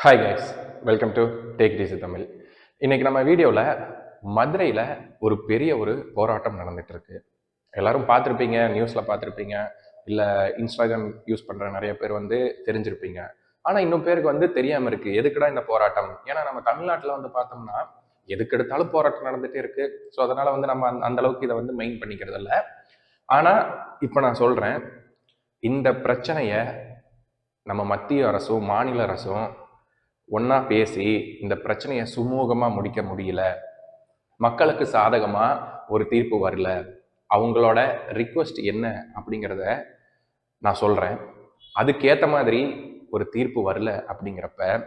Hi guys welcome to tech DC Tamil இன்னைக்கு நம்ம வீடியோவில் மதுரையில் ஒரு பெரிய ஒரு போராட்டம் நடந்துகிட்ருக்கு எல்லோரும் பார்த்துருப்பீங்க நியூஸில் பார்த்துருப்பீங்க இல்லை இன்ஸ்டாகிராம் யூஸ் பண்ணுற நிறைய பேர் வந்து தெரிஞ்சிருப்பீங்க. ஆனால் இன்னும் பேருக்கு வந்து தெரியாமல் இருக்குது எதுக்குடா இந்த போராட்டம்? ஏன்னா நம்ம தமிழ்நாட்டில் வந்து பார்த்தோம்னா எதுக்கு எடுத்தாலும் போராட்டம் நடந்துகிட்டே இருக்குது ஸோ அதனால் வந்து நம்ம அந்த- அந்த அளவுக்கு இதை வந்து மெயின் பண்ணிக்கிறது இல்லை. ஆனால் இப்போ நான் சொல்கிறேன் இந்த பிரச்சனையை நம்ம மத்திய அரசும் மாநில அரசும் ஒன்றா பேசி இந்த பிரச்சனையை சுமூகமாக முடிக்க முடியல. மக்களுக்கு சாதகமாக ஒரு தீர்ப்பு வரல. அவங்களோட ரிக்வெஸ்ட் என்ன அப்படிங்கிறத நான் சொல்கிறேன் அதுக்கேற்ற மாதிரி ஒரு தீர்ப்பு வரல அப்படிங்கிறப்ப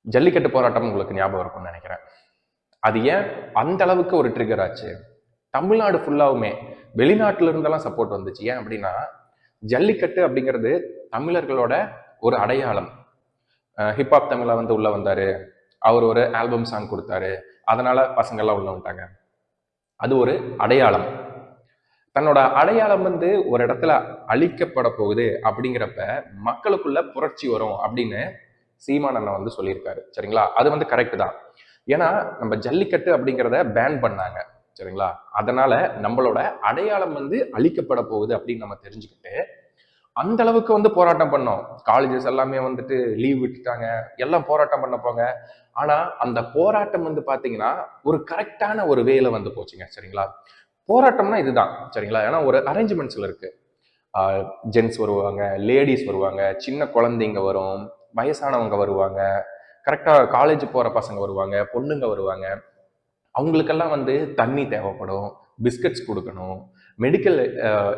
ஜல்லிக்கட்டு போராட்டம் உங்களுக்கு ஞாபகம் இருக்கும்னு நினைக்கிறேன். அது ஏன்? அந்த அளவுக்கு ஒரு ட்ரிகர் ஆச்சு. தமிழ்நாடு ஃபுல்லாகவுமே வெளிநாட்டில இருந்தெல்லாம் சப்போர்ட் வந்துச்சு. ஏன் அப்படின்னா ஜல்லிக்கட்டு அப்படிங்கிறது தமிழர்களோட ஒரு அடையாளம். ஹிப்ஹாப் தமிழா வந்து உள்ளே வந்தார். அவர் ஒரு ஆல்பம் சாங் கொடுத்தாரு. அதனால் பசங்கள்லாம் உள்ளே வந்துட்டாங்க. அது ஒரு அடையாளம். தன்னோட அடையாளம் வந்து ஒரு இடத்துல அழிக்கப்பட போகுது அப்படிங்கிறப்ப மக்களுக்குள்ள புரட்சி வரும் அப்படின்னு சீமான் அண்ணன் வந்து சொல்லியிருக்காரு. சரிங்களா? அது வந்து கரெக்ட் தான். ஏன்னா நம்ம ஜல்லிக்கட்டு அப்படிங்கிறத பேன் பண்ணாங்க. சரிங்களா? அதனால நம்மளோட அடையாளம் வந்து அழிக்கப்பட போகுது அப்படின்னு நம்ம தெரிஞ்சுக்கிட்டு அந்த அளவுக்கு வந்து போராட்டம் பண்ணோம். காலேஜஸ் எல்லாமே வந்துட்டு லீவ் விட்டுட்டாங்க. எல்லாம் போராட்டம் பண்ண போங்க ஆனா அந்த போராட்டம் வந்து பாத்தீங்கன்னா ஒரு கரெக்டான ஒரு வேல வந்து போச்சுங்க சரிங்களா? போராட்டம்னா இதுதான் சரிங்களா? ஏன்னா ஒரு அரேஞ்ச்மெண்ட்ஸ்ல இருக்கு. ஜென்ஸ் வருவாங்க லேடிஸ் வருவாங்க சின்ன குழந்தைங்க வரும் வயசானவங்க வருவாங்க கரெக்டாக காலேஜ் போகிற பசங்க வருவாங்க பொண்ணுங்க வருவாங்க. அவங்களுக்கெல்லாம் வந்து தண்ணி தேவைப்படும் பிஸ்கட்ஸ் கொடுக்கணும் மெடிக்கல்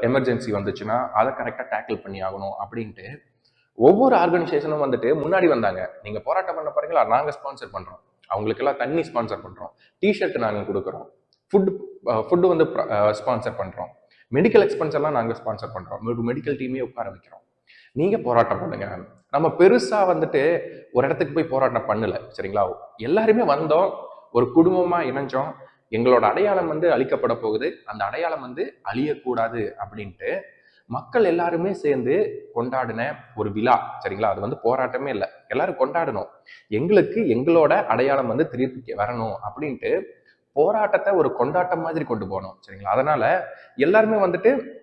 எமர்ஜென்சி uh, வந்துச்சுன்னா அதை கரெக்டாக டேக்கிள் பண்ணி ஆகணும் அப்படின்ட்டு ஒவ்வொரு ஆர்கனைசேஷனும் வந்துட்டு முன்னாடி வந்தாங்க. நீங்கள் போராட்டம் பண்ண பாருங்களா நாங்கள் ஸ்பான்சர் பண்ணுறோம் அவங்களுக்கெல்லாம் தண்ணி ஸ்பான்சர் பண்ணுறோம் டிஷர்ட் நாங்கள் கொடுக்குறோம். ஃபுட் ஃபுட்டு uh, வந்து ஸ்பான்சர் பண்ணுறோம் மெடிக்கல் எக்ஸ்பென்ஸ் எல்லாம் நாங்கள் ஸ்பான்சர் பண்ணுறோம் மெடிக்கல் டீமே உட்கார வைக்கிறோம். நீங்கள் போராட்டம் பண்ணுங்க. நம்ம பெருசாக வந்துட்டு ஒரு இடத்துக்கு போய் போராட்டம் பண்ணல. சரிங்களா? எல்லாருமே வந்தோம். ஒரு குடும்பமாக இணைஞ்சோம். எங்களோட அடையாளம் வந்து அழிக்கப்பட போகுது. அந்த அடையாளம் வந்து அழியக்கூடாது அப்படின்ட்டு மக்கள் எல்லாருமே சேர்ந்து கொண்டாடின ஒரு விழா. சரிங்களா? அது வந்து போராட்டமே இல்லை. எல்லாரும் கொண்டாடணும். எங்களுக்கு எங்களோட அடையாளம் வந்து திருப்பி வரணும் அப்படின்ட்டு போராட்டத்தை ஒரு கொண்டாட்டம் மாதிரி கொண்டு போனோம். சரிங்களா? அதனால எல்லாருமே வந்துட்டு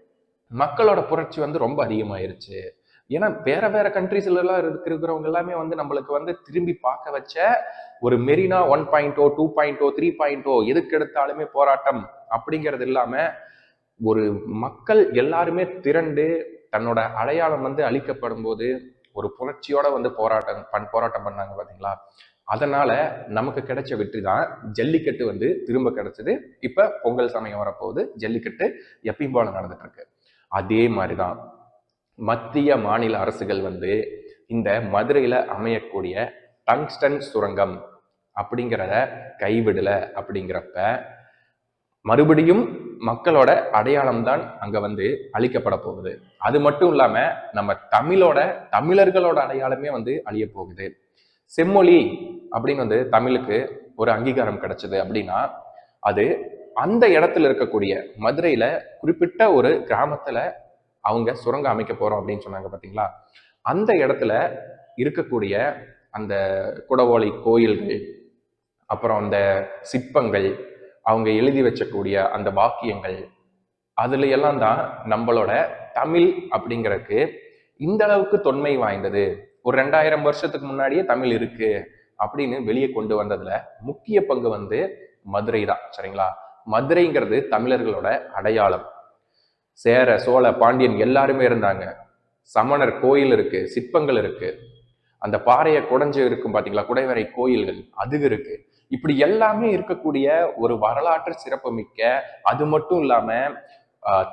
மக்களோட புரட்சி வந்து ரொம்ப அதிகமாயிருச்சு. ஏன்னா வேற வேற கண்ட்ரீஸ்ல எல்லாம் இருக்கிறவங்க எல்லாமே வந்து நம்மளுக்கு வந்து திரும்பி பார்க்க வச்ச ஒரு மெரினா ஒன் பாயிண்டோ டூ பாயிண்டோ த்ரீ பாயிண்டோ எதுக்கு எடுத்தாலுமே போராட்டம் அப்படிங்கிறது இல்லாம ஒரு மக்கள் எல்லாருமே திரண்டு தன்னோட அடையாளம் வந்து அழிக்கப்படும் போது ஒரு புரட்சியோட வந்து போராட்டம் பண் போராட்டம் பண்ணாங்க பாத்தீங்களா? அதனால நமக்கு கிடைச்ச வெற்றி தான் ஜல்லிக்கட்டு வந்து திரும்ப கிடைச்சது. இப்ப பொங்கல் சமயம் வரப்போகுது. ஜல்லிக்கட்டு எப்பயும் போல நடந்துட்டு இருக்கு. அதே மாதிரிதான். மத்திய மாநில அரசுகள் வந்து இந்த மதுரையில் அமையக்கூடிய டங்ஸ்டன் சுரங்கம் அப்படிங்கிறத கைவிடலை அப்படிங்கிறப்ப மறுபடியும் மக்களோட அடையாளம் தான் அங்கே வந்து அழிக்கப்பட போகுது. அது மட்டும் இல்லாமல் நம்ம தமிழோட தமிழர்களோட அடையாளமே வந்து அழிய போகுது. செம்மொழி அப்படின்னு வந்து தமிழுக்கு ஒரு அங்கீகாரம் கிடைச்சது அப்படின்னா அது அந்த இடத்துல இருக்கக்கூடிய மதுரையில குறிப்பிட்ட ஒரு கிராமத்துல அவங்க சுரங்கம் அமைக்க போறோம் அப்படின்னு சொன்னாங்க பாத்தீங்களா? அந்த இடத்துல இருக்கக்கூடிய அந்த குடவோலை கோயில்கள் அப்புறம் அந்த சிற்பங்கள் அவங்க எழுதி வச்சக்கூடிய அந்த வாக்கியங்கள் அதுல எல்லாம் தான் நம்மளோட தமிழ் அப்படிங்கிறதுக்கு இந்த அளவுக்கு தொன்மை வாய்ந்தது. ஒரு ரெண்டாயிரம் வருஷத்துக்கு முன்னாடியே தமிழ் இருக்கு அப்படின்னு வெளியே கொண்டு வந்ததுல முக்கிய பங்கு வந்து மதுரை தான் சரிங்களா? மதுரைங்கிறது தமிழர்களோட அடையாளம். சேர சோழ பாண்டியன் எல்லாருமே இருந்தாங்க. சமணர் கோயில் இருக்கு சிற்பங்கள் இருக்கு. அந்த பாறையை குடைஞ்சு இருக்கும் பாத்தீங்களா? குடைவரை கோயில்கள் அது இருக்கு. இப்படி எல்லாமே இருக்கக்கூடிய ஒரு வரலாற்று சிறப்புமிக்க அது மட்டும் இல்லாம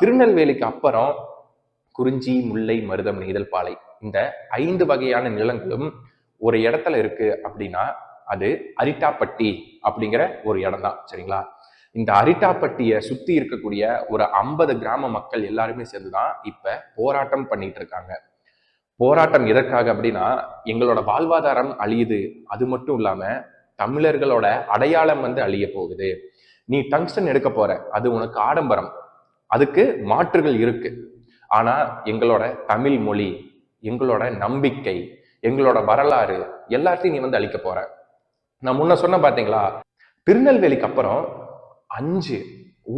திருநெல்வேலிக்கு அப்புறம் குறிஞ்சி முல்லை மருதம் நெய்தல் பாலை இந்த ஐந்து வகையான நிலங்களும் ஒரு இடத்துல இருக்கு அப்படின்னா அது அரிட்டாப்பட்டி அப்படிங்கிற ஒரு இடம் தான் சரிங்களா? இந்த அரிட்டாப்பட்டியை சுற்றி இருக்கக்கூடிய ஒரு ஐம்பது கிராம மக்கள் எல்லாருமே சேர்ந்துதான் இப்போ போராட்டம் பண்ணிட்டு இருக்காங்க. போராட்டம் எதற்காக அப்படின்னா எங்களோட வாழ்வாதாரம் அழியுது. அது மட்டும் இல்லாமல் தமிழர்களோட அடையாளம் வந்து அழிய போகுது. நீ டங்ஸ்டன் எடுக்க போற அது உனக்கு ஆடம்பரம். அதுக்கு மாற்றுகள் இருக்கு. ஆனா எங்களோட தமிழ் மொழி எங்களோட நம்பிக்கை எங்களோட வரலாறு எல்லாத்தையும் நீ வந்து அழிக்க போற. நான் முன்ன சொன்ன பாத்தீங்களா? திருநெல்வேலிக்கு அப்புறம் அஞ்சு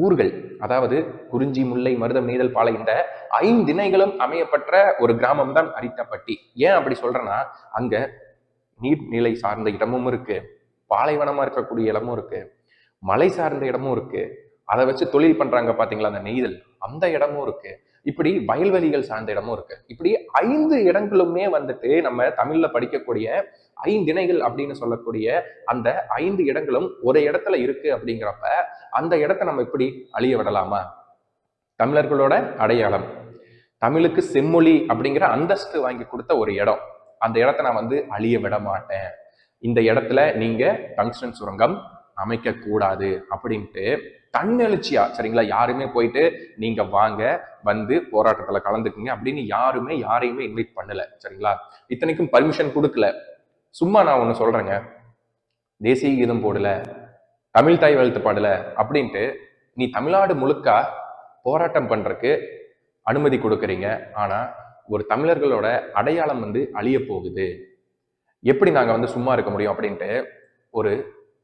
ஊர்கள் அதாவது குறிஞ்சி முல்லை மருதம் நீதல் பாலை இந்த ஐந்திணைகளும் அமையப்பட்ட ஒரு கிராமம் தான் அரித்தப்பட்டி. ஏன் அப்படி சொல்றேன்னா அங்க நீர்நிலை சார்ந்த இடமும் இருக்கு பாலைவனமா இருக்கக்கூடிய இடமும் இருக்கு மலை சார்ந்த இடமும் இருக்கு. அதை வச்சு தொழில் பண்றாங்க பாத்தீங்களா அந்த நெய்தல்? அந்த இடமும் இருக்கு. இப்படி வயல்வெளிகள் சார்ந்த இடமும் இருக்கு. இப்படி ஐந்து இடங்களுமே வந்துட்டு நம்ம தமிழ்ல படிக்கக்கூடிய ஐந்திணைகள் அப்படின்னு சொல்லக்கூடிய அந்த ஐந்து இடங்களும் ஒரு இடத்துல இருக்கு அப்படிங்கிறப்ப அந்த இடத்த நம்ம இப்படி அழிய விடலாமா? தமிழர்களோட அடையாளம். தமிழுக்கு செம்மொழி அப்படிங்கிற அந்தஸ்து வாங்கி கொடுத்த ஒரு இடம். அந்த இடத்த நான் வந்து அழிய விட மாட்டேன். இந்த இடத்துல நீங்க டங்ஸ்டன் சுரங்கம் அமைக்க கூடாது அப்படின்ட்டு தன்னெழுச்சியா சரிங்களா? யாருமே போயிட்டு நீங்க வாங்க வந்து போராட்டத்துல கலந்துக்குங்க அப்படின்னு யாருமே யாரையுமே இன்வைட் பண்ணல. சரிங்களா? இத்தனைக்கும் பர்மிஷன் கொடுக்கல. சும்மா நான் ஒன்று சொல்றேங்க. தேசிய கீதம் போடல தமிழ் தாய் வாழ்த்து பாடல அப்படின்ட்டு நீ தமிழ்நாடு முழுக்க போராட்டம் பண்றதுக்கு அனுமதி கொடுக்குறீங்க. ஆனா ஒரு தமிழர்களோட அடையாளம் வந்து அழிய போகுது. எப்படி நாங்க வந்து சும்மா இருக்க முடியும் அப்படின்ட்டு ஒரு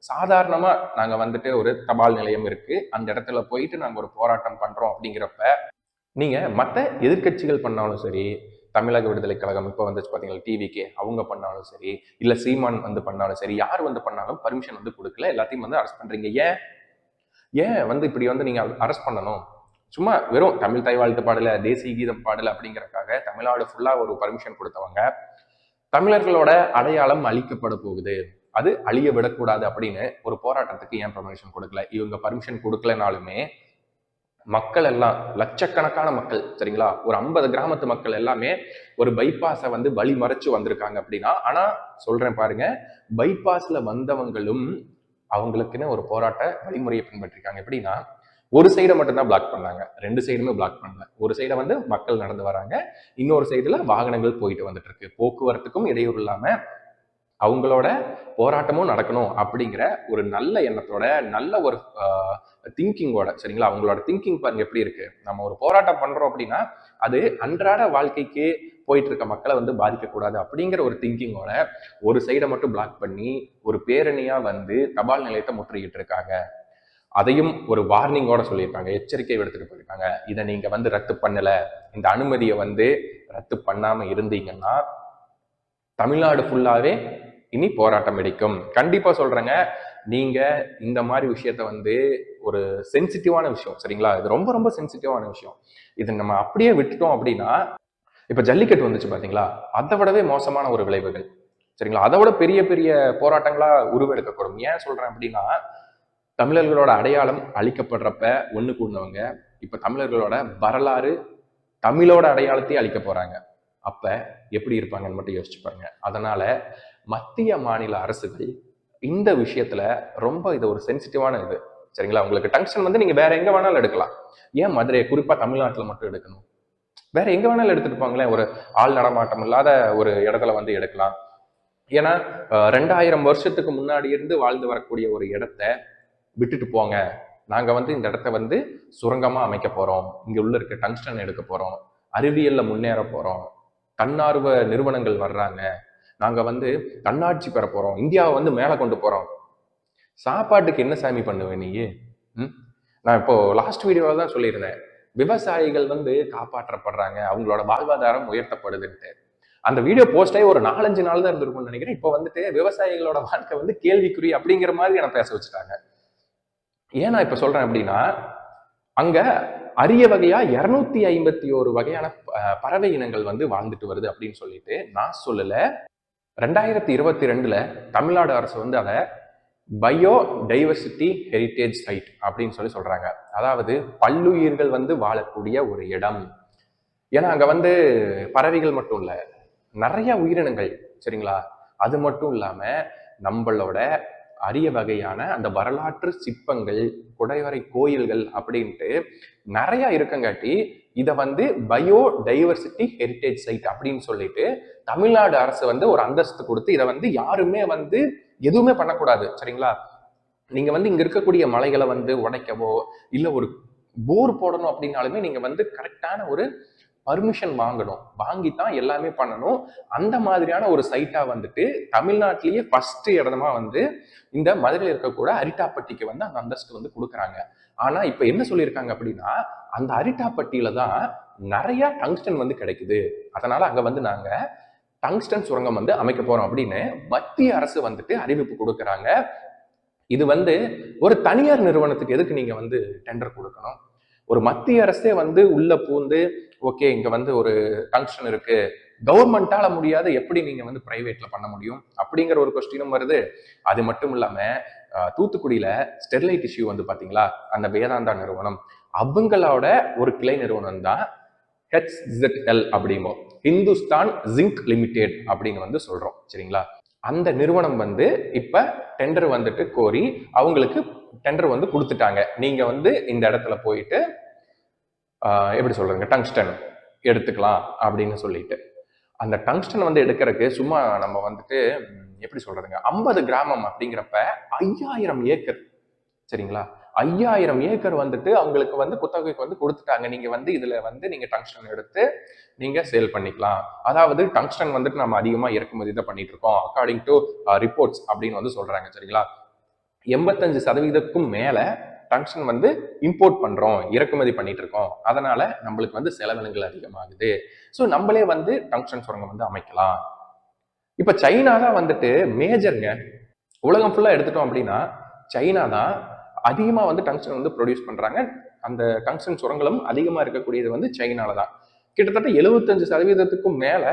சாதாரணமா நாங்க வந்துட்டு ஒரு தபால் நிலையம் இருக்கு. அந்த இடத்துல போயிட்டு நாங்க ஒரு போராட்டம் பண்றோம் அப்படிங்கிறப்ப நீங்க மற்ற எதிர்க்கட்சிகள் பண்ணாலும் சரி தமிழக விடுதலை கழகம் இப்போ வந்துச்சு பார்த்தீங்களா டிவிக்கு அவங்க பண்ணாலும் சரி இல்லை சீமான் வந்து பண்ணாலும் சரி யார் வந்து பண்ணாலும் பர்மிஷன் வந்து கொடுக்கல. எல்லாத்தையும் வந்து அரெஸ்ட் பண்ணுறீங்க ஏன்? ஏன் வந்து இப்படி வந்து நீங்கள் அரெஸ்ட் பண்ணணும்? சும்மா வெறும் தமிழ் தாய் வாழ்த்து பாடல தேசிய கீதம் பாடல அப்படிங்கிறக்காக தமிழ்நாடு ஃபுல்லாக ஒரு பர்மிஷன் கொடுத்தவங்க தமிழர்களோட அடையாளம் அழிக்கப்பட போகுது. அது அழிய விடக்கூடாது அப்படின்னு ஒரு போராட்டத்துக்கு ஏன் பர்மிஷன் கொடுக்கல? இவங்க பர்மிஷன் கொடுக்கலனாலுமே மக்கள் எல்லாம் லட்சக்கணக்கான மக்கள் சரிங்களா? ஒரு ஐம்பது கிராமத்து மக்கள் எல்லாமே ஒரு பைபாஸை வந்து வழி மறைச்சு வந்திருக்காங்க அப்படின்னா ஆனா சொல்றேன் பாருங்க பைபாஸ்ல வந்தவங்களும் அவங்களுக்குன்னு ஒரு போராட்ட வழிமுறையை பின்பற்றிருக்காங்க. எப்படின்னா ஒரு சைடை மட்டும்தான் பிளாக் பண்ணாங்க. ரெண்டு சைடுமே பிளாக் பண்ணல. ஒரு சைடை வந்து மக்கள் நடந்து வராங்க. இன்னொரு சைடுல வாகனங்கள் போயிட்டு வந்துட்டு இருக்கு. போக்குவரத்துக்கும் இடையூறு இல்லாம அவங்களோட போராட்டமும் நடக்கணும் அப்படிங்கிற ஒரு நல்ல எண்ணத்தோட நல்ல ஒரு திங்கிங்கோட சரிங்களா? அவங்களோட திங்கிங் பாருங்க எப்படி இருக்கு? நம்ம ஒரு போராட்டம் பண்றோம் அப்படின்னா அது அன்றாட வாழ்க்கைக்கு போயிட்டு இருக்க மக்களை வந்து பாதிக்கக்கூடாது அப்படிங்கிற ஒரு திங்கிங்கோட ஒரு சைடை மட்டும் பிளாக் பண்ணி ஒரு பேரணியா வந்து தபால் நிலையத்தை முற்றுகிட்டு இருக்காங்க. அதையும் ஒரு வார்னிங்கோட சொல்லியிருக்காங்க எச்சரிக்கை எடுத்துட்டு போயிருக்காங்க. இதை நீங்க வந்து ரத்து பண்ணல. இந்த அனுமதியை வந்து ரத்து பண்ணாம இருந்தீங்கன்னா தமிழ்நாடு ஃபுல்லாவே இனி போராட்டம் வெடிக்கும். கண்டிப்பா சொல்றேங்க. நீங்க இந்த மாதிரி விஷயத்த வந்து ஒரு சென்சிட்டிவான விஷயம் சரிங்களா? இது ரொம்ப ரொம்ப சென்சிட்டிவான விஷயம். இது நம்ம அப்படியே விட்டுட்டோம் அப்படின்னா இப்ப ஜல்லிக்கட்டு வந்துச்சு பாத்தீங்களா? அதை விடவே மோசமான ஒரு விளைவுகள் சரிங்களா? அதை விட பெரிய பெரிய போராட்டங்களா உருவெடுக்கக்கூடும் ஏன் சொல்றேன் அப்படின்னா தமிழர்களோட அடையாளம் அழிக்கப்படுறப்ப ஒண்ணு கூடவங்க இப்ப தமிழர்களோட வரலாறு தமிழோட அடையாளத்தையே அழிக்க போறாங்க. அப்ப எப்படி இருப்பாங்கன்னு மட்டும் யோசிச்சு பாருங்க. அதனால மத்திய மாநில அரசுகள் இந்த விஷயத்துல ரொம்ப இது ஒரு சென்சிட்டிவான இது. சரிங்களா? உங்களுக்கு டங்ஷன் வந்து நீங்க வேற எங்க வேணாலும் எடுக்கலாம். ஏன் மதுரை குறிப்பா தமிழ்நாட்டுல மட்டும் எடுக்கணும்? வேற எங்க வேணாலும் எடுத்துட்டு போங்களேன். ஒரு ஆள் நடமாட்டம் இல்லாத ஒரு இடத்துல வந்து எடுக்கலாம். ஏன்னா ரெண்டாயிரம் வருஷத்துக்கு முன்னாடி இருந்து வாழ்ந்து வரக்கூடிய ஒரு இடத்த விட்டுட்டு போங்க. நாங்க வந்து இந்த இடத்த வந்து சுரங்கமா அமைக்க போறோம். இங்க உள்ள இருக்க டங்ஸ்டன் எடுக்க போறோம். அறிவியல்ல முன்னேற போறோம். தன்னார்வ நிறுவனங்கள் வர்றாங்க. நாங்கள் வந்து தன்னாட்சி பெற போகிறோம் இந்தியாவை வந்து மேலே கொண்டு போகிறோம் சாப்பாட்டுக்கு என்ன சாமி பண்ணுவேன் நீ ம்? நான் இப்போ லாஸ்ட் வீடியோவில் தான் சொல்லியிருந்தேன். விவசாயிகள் வந்து காப்பாற்றப்படுறாங்க. அவங்களோட வாழ்வாதாரம் உயர்த்தப்படுதுன்ட்டு. அந்த வீடியோ போஸ்டே ஒரு நாலஞ்சு நாள் தான் இருந்திருக்கும்னு நினைக்கிறேன். இப்போ வந்துட்டு விவசாயிகளோட வாழ்க்கை வந்து கேள்விக்குறி அப்படிங்கிற மாதிரி என்ன பேச வச்சுட்டாங்க. ஏன் நான் இப்போ சொல்றேன் அப்படின்னா அங்க அரிய வகையா இருநூத்தி ஐம்பத்தி ஒரு வகையான பறவை இனங்கள் வந்து வாழ்ந்துட்டு வருது அப்படின்னு சொல்லிட்டு நான் சொல்லல. ரெண்டாயிரத்தி இருபத்தி ரெண்டில் தமிழ்நாடு அரசு வந்து அதை பயோ டைவர்சிட்டி ஹெரிட்டேஜ் சைட் அப்படின்னு சொல்லி சொல்கிறாங்க அதாவது பல்லுயிர்கள் வந்து வாழக்கூடிய ஒரு இடம். ஏன்னா அங்கே வந்து பறவைகள் மட்டும் இல்லை நிறைய உயிரினங்கள் சரிங்களா? அது மட்டும் இல்லாமல் நம்மளோட அரிய வகையான அந்த வரலாற்று சிற்பங்கள் குடைவரை கோயில்கள் அப்படின்ட்டு நிறைய இருக்கங்காட்டி இதை வந்து பயோ டைவர்சிட்டி ஹெரிட்டேஜ் சைட் அப்படின்னு சொல்லிட்டு தமிழ்நாடு அரசு வந்து ஒரு அந்தஸ்து கொடுத்து இதை வந்து யாருமே வந்து எதுவுமே பண்ணக்கூடாது சரிங்களா? நீங்க வந்து இங்க இருக்கக்கூடிய மலைகளை வந்து உடைக்கவோ இல்லை ஒரு போர் போடணும் அப்படின்னாலுமே நீங்க வந்து கரெக்டான ஒரு பர்மிஷன் வாங்கணும். வாங்கி தான் எல்லாமே பண்ணணும். அந்த மாதிரியான ஒரு சைட்டா வந்துட்டு தமிழ்நாட்டிலேயே ஃபர்ஸ்ட் இடமா வந்து இந்த மதுரையில் இருக்கக்கூட அரிட்டாப்பட்டிக்கு வந்து அந்த அந்தஸ்து வந்து கொடுக்குறாங்க. ஆனா இப்ப என்ன சொல்லியிருக்காங்க அப்படின்னா அந்த அரிட்டாப்பட்டியில தான் நிறைய டங்ஸ்டன் வந்து கிடைக்குது. அதனால அங்க வந்து நாங்க டங்ஸ்டன் சுரங்கம் வந்து அமைக்க போறோம் அப்படின்னு மத்திய அரசு வந்துட்டு அறிவிப்பு கொடுக்குறாங்க. இது வந்து ஒரு தனியார் நிறுவனத்துக்கு எதுக்கு நீங்க வந்து டெண்டர் கொடுக்கணும்? ஒரு மத்திய அரசே வந்து உள்ள பூந்து ஓகே இங்கே வந்து ஒரு டங்ஸ்டன் இருக்கு. கவர்மெண்ட்டால் முடியாத எப்படி நீங்க வந்து பிரைவேட்ல பண்ண முடியும்? அப்படிங்கிற ஒரு கொஸ்டினும் வருது. அது மட்டும் இல்லாம தூத்துக்குடியில் தூத்துக்குடியில ஸ்டெர்லைட் இஷ்யூ வந்து பாத்தீங்களா? அந்த வேதாந்தா நிறுவனம். அவங்களோட ஒரு கிளை நிறுவனம் தான் ஹெச்இஎல் அப்படிமோ ஹிந்துஸ்தான் ஜிங்க் லிமிடெட் அப்படின்னு வந்து சொல்றோம். சரிங்களா? அந்த நிறுவனம் வந்து இப்ப டெண்டர் வந்துட்டு கோரி அவங்களுக்கு டெண்டர் வந்து கொடுத்துட்டாங்க. நீங்க வந்து இந்த இடத்துல போயிட்டு எப்படி சொல்கிறதுங்க டங்ஸ்டன் எடுத்துக்கலாம் அப்படின்னு சொல்லிட்டு. அந்த டங்ஸ்டன் வந்து எடுக்கிறதுக்கு சும்மா நம்ம வந்துட்டு எப்படி சொல்கிறதுங்க ஐம்பது கிராமம் அப்படிங்கிறப்ப ஐயாயிரம் ஏக்கர். சரிங்களா? ஐயாயிரம் ஏக்கர் வந்துட்டு அவங்களுக்கு வந்து குத்தகைக்கு வந்து கொடுத்துட்டாங்க. நீங்க வந்து இதுல வந்து நீங்க டங்ஸ்டன் எடுத்து நீங்க சேல் பண்ணிக்கலாம். அதாவது டங்ஸ்டன் வந்துட்டு நம்ம அதிகமா இறக்குமதி தான் பண்ணிட்டு இருக்கோம் அக்கார்டிங் டு ரிப்போர்ட்ஸ் அப்படின்னு வந்து சொல்றாங்க. சரிங்களா? எண்பத்தஞ்சு சதவீதத்துக்கும் மேல டங்ஷன் வந்து இம்போர்ட் பண்றோம் இறக்குமதி பண்ணிட்டு இருக்கோம் அதனால நம்மளுக்கு வந்து செலவினங்கள் அதிகமாகுது. ஸோ நம்மளே வந்து டங்ஷன் சுரங்கம் வந்து அமைக்கலாம். இப்ப சைனா தான் வந்துட்டு மேஜருங்க உலகம் ஃபுல்லா எடுத்துட்டோம் அப்படின்னா சைனா தான் அதிகமா வந்து டங்ஷன் வந்து ப்ரொடியூஸ் பண்றாங்க. அந்த டங்ஷன் சுரங்களும் அதிகமா இருக்கக்கூடியது வந்து சைனால தான். கிட்டத்தட்ட எழுபத்தஞ்சு சதவீதத்துக்கும் மேல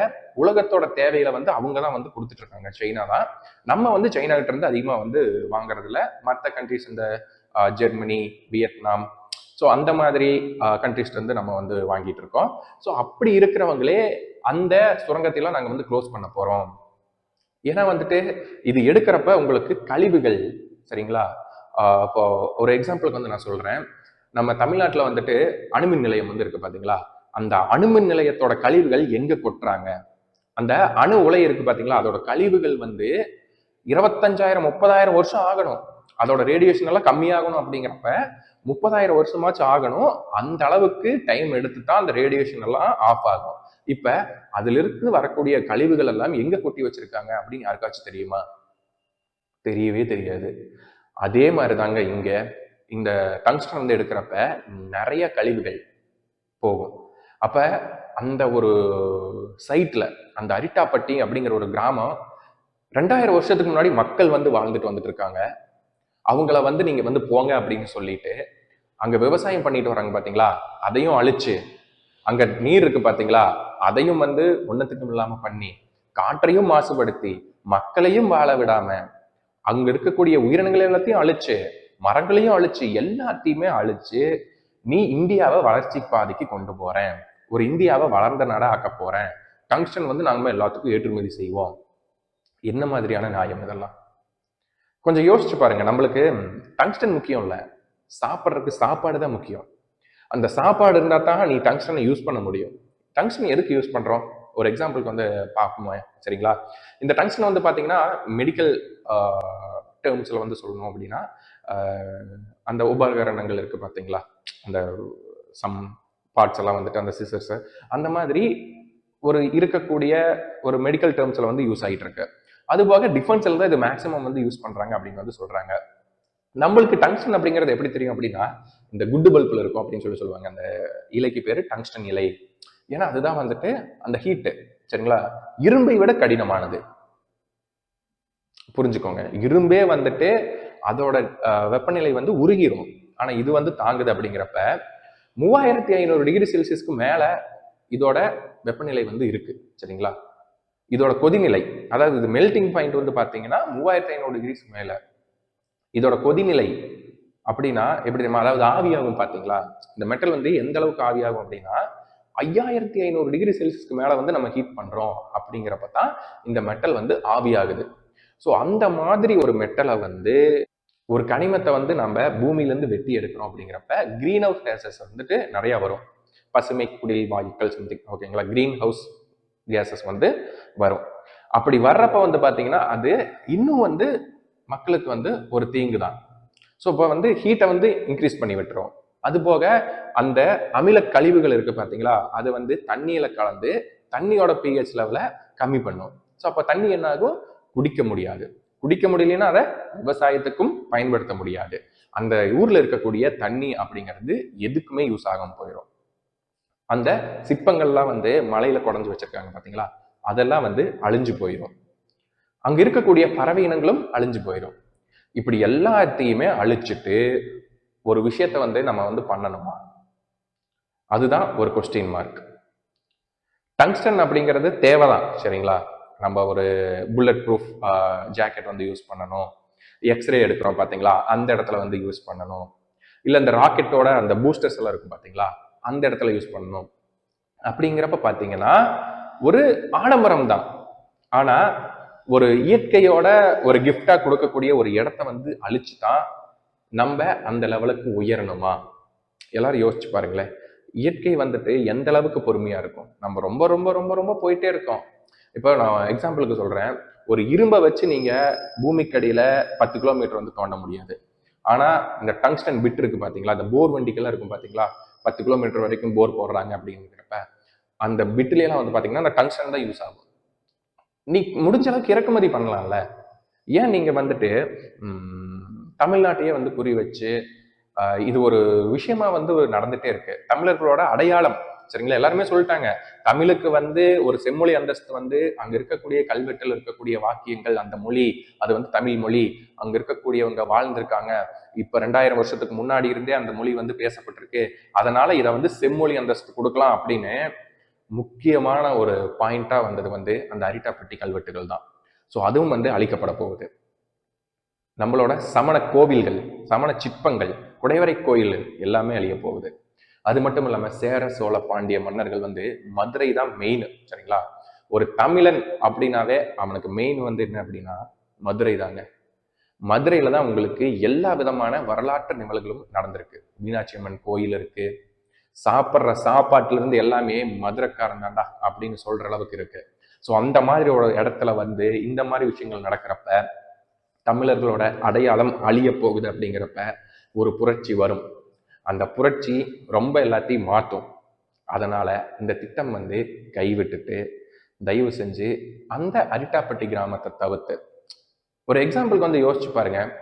உலகத்தோட தேவையில வந்து அவங்க தான் வந்து கொடுத்துட்டு இருக்காங்க. சைனா தான். நம்ம வந்து சைனா கிட்ட இருந்து அதிகமா வந்து வாங்குறது இல்லை மற்ற கண்ட்ரிஸ் இந்த ஜெர்மனி வியட்நாம். ஸோ அந்த மாதிரி கண்ட்ரிஸ்லேருந்து நம்ம வந்து வாங்கிட்டு இருக்கோம் ஸோ அப்படி இருக்கிறவங்களே அந்த சுரங்கத்தையெல்லாம் நாங்கள் வந்து க்ளோஸ் பண்ண போகிறோம் ஏன்னா வந்துட்டு இது எடுக்கிறப்ப உங்களுக்கு கழிவுகள் சரிங்களா? இப்போ ஒரு எக்ஸாம்பிளுக்கு வந்து நான் சொல்கிறேன் நம்ம தமிழ்நாட்டில் வந்துட்டு அணுமின் நிலையம் வந்து இருக்கு பார்த்தீங்களா அந்த அணுமின் நிலையத்தோட கழிவுகள் எங்கே கொட்டுறாங்க? அந்த அணு உலை இருக்கு பார்த்தீங்களா அதோட கழிவுகள் வந்து இருபத்தஞ்சாயிரம் முப்பதாயிரம் வருஷம் ஆகணும். அதோட ரேடியேஷன் எல்லாம் கம்மியாகணும் அப்படிங்கிறப்ப முப்பதாயிரம் வருஷமாச்சும் ஆகணும். அந்த அளவுக்கு டைம் எடுத்து தான் அந்த ரேடியேஷன் எல்லாம் ஆஃப் ஆகும். இப்ப அதுல இருந்து வரக்கூடிய கழிவுகள் எல்லாம் எங்க கொட்டி வச்சிருக்காங்க அப்படின்னு யாருக்காச்சும் தெரியுமா? தெரியவே தெரியாது. அதே மாதிரி தாங்க இங்க. இந்த டங்ஸ்டன் வந்து எடுக்கிறப்ப நிறைய கழிவுகள் போகும். அப்ப அந்த ஒரு சைட்ல அந்த அரிட்டாப்பட்டி அப்படிங்கிற ஒரு கிராமம் ரெண்டாயிரம் வருஷத்துக்கு முன்னாடி மக்கள் வந்து வாழ்ந்துட்டு வந்துட்டு இருக்காங்க. அவங்கள வந்து நீங்க வந்து போங்க அப்படின்னு சொல்லிட்டு அங்க விவசாயம் பண்ணிட்டு வராங்க பாத்தீங்களா? அதையும் அழிச்சு அங்க நீர் இருக்கு பாத்தீங்களா? அதையும் வந்து ஒன்னத்துக்கும் இல்லாம பண்ணி காற்றையும் மாசுபடுத்தி மக்களையும் வாழ விடாம அங்க இருக்கக்கூடிய உயிரினங்கள் எல்லாத்தையும் அழிச்சு மரங்களையும் அழிச்சு எல்லாத்தையுமே அழிச்சு நீ இந்தியாவை வளர்ச்சி பாதைக்கு கொண்டு போறேன். ஒரு இந்தியாவை வளர்ந்த நாடா ஆக்க போறேன். டங்ஸ்டன் வந்து நாங்க எல்லாத்துக்கும் ஏற்றுமதி செய்வோம். என்ன மாதிரியான நியாயம் இதெல்லாம்? கொஞ்சம் யோசிச்சு பாருங்க. நம்மளுக்கு டங்ஸ்டன் முக்கியம் இல்லை. சாப்பிட்றதுக்கு சாப்பாடு தான் முக்கியம். அந்த சாப்பாடு இருந்தால் தான் நீ டங்ஸ்டனை யூஸ் பண்ண முடியும். டங்ஸ்டன் எதுக்கு யூஸ் பண்ணுறோம் ஒரு எக்ஸாம்பிளுக்கு வந்து பார்ப்போமே? சரிங்களா? இந்த டங்ஸ்டன் வந்து பார்த்தீங்கன்னா மெடிக்கல் டேர்ம்ஸில் வந்து சொல்லணும் அப்படின்னா அந்த உபகரணங்கள் இருக்குது பார்த்தீங்களா அந்த சம் பார்ட்ஸ் எல்லாம் வந்துட்டு அந்த சிசர்ஸு அந்த மாதிரி ஒரு இருக்கக்கூடிய ஒரு மெடிக்கல் டேர்ம்ஸில் வந்து யூஸ் ஆகிட்டு இருக்கு. அது போக டிஃபென்ஸ்ல தான் இது மேக்ஸிமம் வந்து யூஸ் பண்ணுறாங்க அப்படின்னு வந்து சொல்கிறாங்க நம்மளுக்கு டங்ஸ்டன் அப்படிங்கிறது எப்படி தெரியும் அப்படின்னா இந்த குண்டு பல்பில் இருக்கும் அப்படின்னு சொல்லி சொல்லுவாங்க. அந்த இலைக்கு பேர் டங்ஸ்டன் இலை. ஏன்னா அதுதான் வந்துட்டு அந்த ஹீட்டு சரிங்களா? இரும்பை விட கடினமானது. புரிஞ்சுக்கோங்க. இரும்பே வந்துட்டு அதோட வெப்பநிலை வந்து உருகிரும். ஆனால் இது வந்து தாங்குது அப்படிங்கிறப்ப மூவாயிரத்தி ஐநூறு டிகிரி செல்சியஸ்க்கு மேலே இதோட வெப்பநிலை வந்து இருக்கு. சரிங்களா? இதோட கொதிநிலை அதாவது இது மெல்டிங் பாயிண்ட் வந்து பார்த்தீங்கன்னா மூவாயிரத்தி ஐநூறு டிகிரிஸ் மேலே. இதோட கொதிநிலை அப்படின்னா எப்படி தெரியுமா? அதாவது ஆவியாகும் பார்த்தீங்களா? இந்த மெட்டல் வந்து எந்த அளவுக்கு ஆவியாகும் அப்படின்னா ஐயாயிரத்தி ஐநூறு டிகிரி செல்சியஸ்க்கு மேலே வந்து நம்ம ஹீட் பண்ணுறோம் அப்படிங்கிறப்ப தான் இந்த மெட்டல் வந்து ஆவியாகுது ஸோ அந்த மாதிரி ஒரு மெட்டலை வந்து ஒரு கனிமத்தை வந்து நம்ம பூமியிலேருந்து வெட்டி எடுக்கிறோம் அப்படிங்கிறப்ப க்ரீன் ஹவுஸ் கேசஸ் வந்துட்டு நிறையா வரும். பசுமை குடில் வாயுக்கள் சம்திங் ஓகேங்களா க்ரீன் ஹவுஸ் கேசஸ் வந்து வரும். அப்படி வர்றப்ப வந்து பார்த்தீங்கன்னா அது இன்னும் வந்து மக்களுக்கு வந்து ஒரு தீங்கு தான் ஸோ இப்போ வந்து ஹீட்டை வந்து இன்க்ரீஸ் பண்ணி விட்டுரும். அது போக அந்த அமில கழிவுகள் இருக்கு பார்த்தீங்களா அது வந்து தண்ணியில கலந்து தண்ணியோட பிஹெச் லெவலை கம்மி பண்ணும். ஸோ அப்போ தண்ணி என்ன ஆகும் குடிக்க முடியாது. குடிக்க முடியலன்னா அதை விவசாயத்துக்கும் பயன்படுத்த முடியாது. அந்த ஊர்ல இருக்கக்கூடிய தண்ணி அப்படிங்கிறது எதுக்குமே யூஸ் ஆகாம போயிடும் அந்த சிற்பங்கள்லாம் வந்து மலையில குடஞ்சு வச்சிருக்காங்க பாத்தீங்களா? அதெல்லாம் வந்து அழிஞ்சு போயிடும் அங்க இருக்கக்கூடிய பறவை இனங்களும் அழிஞ்சு போயிடும் இப்படி எல்லாத்தையுமே அழிச்சிட்டு ஒரு விஷயத்த வந்து நம்ம வந்து பண்ணணுமா? அதுதான் ஒரு கொஸ்டின் மார்க் டங்ஸ்டன் அப்படிங்கிறது தேவைதான் சரிங்களா? நம்ம ஒரு புல்லட் ப்ரூஃப் ஜாக்கெட் வந்து யூஸ் பண்ணணும். எக்ஸ்ரே எடுக்கிறோம் பார்த்தீங்களா அந்த இடத்துல வந்து யூஸ் பண்ணணும். இல்லை இந்த ராக்கெட்டோட அந்த பூஸ்டர்ஸ் எல்லாம் இருக்கும் பார்த்தீங்களா அந்த இடத்துல யூஸ் பண்ணணும். அப்படிங்கிறப்ப பார்த்தீங்கன்னா ஒரு ஆடம்பரம் தான். ஆனால் ஒரு இயற்கையோட ஒரு கிஃப்டா கொடுக்கக்கூடிய ஒரு இடத்த வந்து அழிச்சு தான் நம்ம அந்த லெவலுக்கு உயரணுமா? எல்லாரும் யோசிச்சு பாருங்களேன். இயற்கை வந்துட்டு எந்த அளவுக்கு பொறுமையா இருக்கும்? நம்ம ரொம்ப ரொம்ப ரொம்ப ரொம்ப போயிட்டே இருக்கோம். இப்போ நான் எக்ஸாம்பிளுக்கு சொல்றேன். ஒரு இரும்பை வச்சு நீங்க பூமிக்கடியில பத்து கிலோமீட்டர் வந்து தோண்ட முடியாது. ஆனா இந்த டங்ஸ்டன் பிட் இருக்கு பாத்தீங்களா அந்த போர் வண்டிக்கெல்லாம் இருக்கும் பாத்தீங்களா பத்து கிலோமீட்டர் வரைக்கும் போர் போடுறாங்க அப்படிங்கிறப்ப அந்த பிட்லாம் வந்து பார்த்தீங்கன்னா அந்த டங்ஸ்டன் தான் யூஸ் ஆகும். நீ முடிஞ்ச அளவுக்கு இறக்குமதி பண்ணலாம்ல. ஏன் நீங்கள் வந்துட்டு தமிழ்நாட்டையே வந்து குறி வச்சு இது ஒரு விஷயமா வந்து நடந்துட்டே இருக்கு. தமிழர்களோட அடையாளம் சரிங்களா? எல்லாருமே சொல்லிட்டாங்க. தமிழுக்கு வந்து ஒரு செம்மொழி அந்தஸ்து வந்து அங்க இருக்கக்கூடிய கல்வெட்டில் இருக்கக்கூடிய வாக்கியங்கள் அந்த மொழி அது வந்து தமிழ் மொழி. அங்க இருக்கக்கூடியவங்க வாழ்ந்திருக்காங்க. இப்ப ரெண்டாயிரம் வருஷத்துக்கு முன்னாடி இருந்தே அந்த மொழி வந்து பேசப்பட்டிருக்கு. அதனால இதை வந்து செம்மொழி அந்தஸ்து கொடுக்கலாம் அப்படின்னு முக்கியமான ஒரு பாயிண்டா வந்தது வந்து அந்த அரிட்டாப்பட்டி கல்வெட்டுகள் தான். ஸோ அதுவும் வந்து அழிக்கப்பட போகுது. நம்மளோட சமண கோவில்கள் சமண சிற்பங்கள் குடைவரை கோயில் எல்லாமே அழிய போகுது. அது மட்டும் இல்லாம சேர சோழ பாண்டிய மன்னர்கள் வந்து மதுரை தான் மெயின் சரிங்களா? ஒரு தமிழன் அப்படின்னாவே அவனுக்கு மெயின் வந்து என்ன அப்படின்னா மதுரை தாங்க. மதுரையில தான் உங்களுக்கு எல்லா விதமான வரலாற்று நிகழ்வுகளும் நடந்திருக்கு. மீனாட்சி அம்மன் கோயில் இருக்கு. சாப்பிட்ற சாப்பாட்டுல இருந்து எல்லாமே மதுரைக்காரன் தாண்டா அப்படின்னு சொல்ற அளவுக்கு இருக்கு. ஸோ அந்த மாதிரி ஒரு இடத்துல வந்து இந்த மாதிரி விஷயங்கள் நடக்கிறப்ப தமிழர்களோட அடையாளம் அழிய போகுது அப்படிங்கிறப்ப ஒரு புரட்சி வரும். அந்த புரட்சி ரொம்ப எல்லாத்தையும் மாற்றும். அதனால இந்த திட்டம் வந்து கைவிட்டுட்டு தயவு செஞ்சு அந்த அரிட்டாப்பட்டி கிராமத்தை தவிர்த்து ஒரு எக்ஸாம்பிளுக்கு வந்து யோசிச்சு பாருங்க.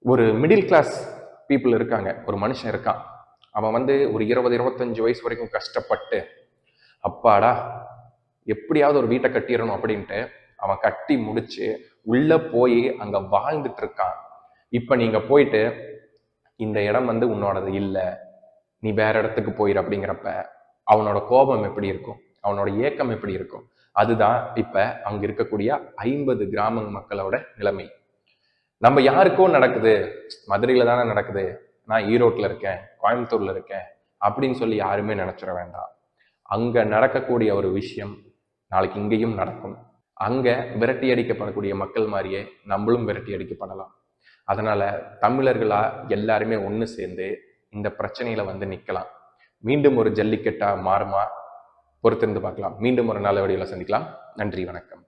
ஒரு மிடில் கிளாஸ் பீப்புள் இருக்காங்க. ஒரு மனுஷன் இருக்கான். அவன் வந்து ஒரு இருபது இருபத்தஞ்சு வயசு வரைக்கும் கஷ்டப்பட்டு அப்பாடா எப்படியாவது ஒரு வீட்டை கட்டிடணும் அப்படின்ட்டு அவன் கட்டி முடிச்சு உள்ள போய் அங்க வாழ்ந்துட்டு இருக்கான். இப்ப நீங்க போயிட்டு இந்த இடம் வந்து உன்னோடது இல்லை. நீ வேற இடத்துக்கு போயிரு அப்படிங்கிறப்ப அவனோட கோபம் எப்படி இருக்கும்? அவனோட ஏக்கம் எப்படி இருக்கும்? அதுதான் இப்போ அங்கே இருக்கக்கூடிய ஐம்பது கிராம மக்களோட நிலைமை. நம்ம யாருக்கோ நடக்குது மதுரையில் தானே நடக்குது நான் ஈரோட்டில் இருக்கேன் கோயம்புத்தூரில் இருக்கேன் அப்படின்னு சொல்லி யாருமே நினச்சிட வேண்டாம். அங்கே நடக்கக்கூடிய ஒரு விஷயம் நாளைக்கு இங்கேயும் நடக்கும். அங்கே விரட்டி அடிக்கப்படக்கூடிய மக்கள் மாதிரியே நம்மளும் விரட்டி அடிக்கப்படலாம். அதனால் தமிழர்களாக எல்லாருமே ஒன்று சேர்ந்து இந்த பிரச்சனையில் வந்து நிற்கலாம் மீண்டும் ஒரு ஜல்லிக்கட்டாக மாறுமா? பொறுத்திருந்து பார்க்கலாம். மீண்டும் ஒரு நல்ல வடிவில் சந்திக்கலாம். நன்றி வணக்கம்.